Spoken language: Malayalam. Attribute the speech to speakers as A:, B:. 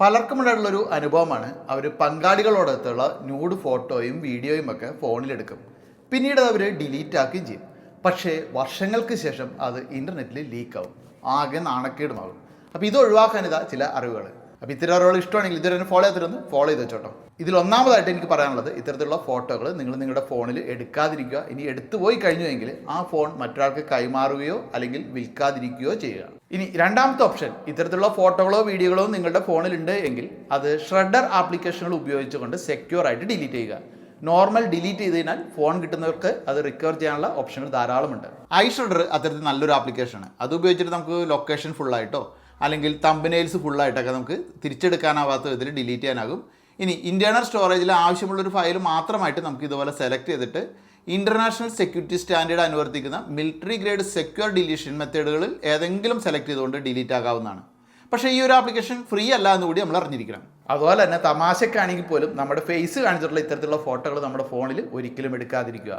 A: പലർക്കും ഉണ്ടായിട്ടുള്ളൊരു അനുഭവമാണ്. അവർ പങ്കാളികളോടൊത്തുള്ള ന്യൂഡ് ഫോട്ടോയും വീഡിയോയും ഒക്കെ ഫോണിലെടുക്കും. പിന്നീട് അവർ ഡിലീറ്റ് ആക്കുകയും ചെയ്യും. പക്ഷേ വർഷങ്ങൾക്ക് ശേഷം അത് ഇന്റർനെറ്റിൽ ലീക്കാവും ആകെ നാണക്കേടുമാകും അപ്പോൾ ഇത് ഒഴിവാക്കാൻ ഇതാ ചില അറിവുകൾ അപ്പോൾ ഇത്തരം ഒരാൾ ഇഷ്ടമാണെങ്കിൽ ഇതുവരെ ഫോളോ ചെയ്തിരുന്നു ഫോളോ ചെയ്ത് വെച്ചോട്ടോ. ഇതിൽ ഒന്നാമതായിട്ട് എനിക്ക് പറയാനുള്ളത് ഇത്തരത്തിലുള്ള ഫോട്ടോകൾ നിങ്ങൾ നിങ്ങളുടെ ഫോണിൽ എടുക്കാതിരിക്കുക. ഇനി എടുത്തു പോയി കഴിഞ്ഞുവെങ്കിൽ ആ ഫോൺ മറ്റൊരാൾക്ക് കൈമാറുകയോ അല്ലെങ്കിൽ വിൽക്കാതിരിക്കുകയോ ചെയ്യുക. ഇനി രണ്ടാമത്തെ ഓപ്ഷൻ ഇത്തരത്തിലുള്ള ഫോട്ടോകളോ വീഡിയോകളോ നിങ്ങളുടെ ഫോണിലുണ്ട് എങ്കിൽ അത് ഷ്രെഡർ ആപ്ലിക്കേഷനുകൾ ഉപയോഗിച്ചുകൊണ്ട് സെക്യൂർ ആയിട്ട് ഡിലീറ്റ് ചെയ്യുക. നോർമൽ ഡിലീറ്റ് ചെയ്ത് കഴിഞ്ഞാൽ ഫോൺ കിട്ടുന്നവർക്ക് അത് റിക്കവർ ചെയ്യാനുള്ള ഓപ്ഷനുകൾ ധാരാളമുണ്ട്. ഐ ഷ്രെഡർ അത്തരത്തിൽ നല്ലൊരു ആപ്ലിക്കേഷനാണ് അത് ഉപയോഗിച്ചിട്ട് നമുക്ക് ലൊക്കേഷൻ ഫുള്ളായിട്ടോ അല്ലെങ്കിൽ തമ്പനെയിൽസ് ഫുള്ളായിട്ടൊക്കെ നമുക്ക് തിരിച്ചെടുക്കാനാവാത്ത വിധത്തിൽ ഡിലീറ്റ് ചെയ്യാനാകും. ഇനി ഇന്റേർണൽ സ്റ്റോറേജിൽ ആവശ്യമുള്ളൊരു ഫയൽ മാത്രമായിട്ട് നമുക്ക് ഇതുപോലെ സെലക്ട് ചെയ്തിട്ട് ഇന്റർനാഷണൽ സെക്യൂരിറ്റി സ്റ്റാൻഡേർഡ് അനുവർത്തിക്കുന്ന മിലിറ്ററി ഗ്രേഡ് സെക്യൂർ ഡിലീഷൻ മെത്തേഡുകളിൽ ഏതെങ്കിലും സെലക്ട് ചെയ്തുകൊണ്ട് ഡിലീറ്റ് ആകാവുന്നതാണ്. പക്ഷേ ഈ ഒരു ആപ്ലിക്കേഷൻ ഫ്രീ അല്ല എന്ന് കൂടി നമ്മൾ അറിഞ്ഞിരിക്കണം. അതുപോലെ തന്നെ തമാശക്കാണെങ്കിൽ പോലും നമ്മുടെ ഫേസ് കാണിച്ചിട്ടുള്ള ഇത്തരത്തിലുള്ള ഫോട്ടോകൾ നമ്മുടെ ഫോണിൽ ഒരിക്കലും എടുക്കാതിരിക്കുക.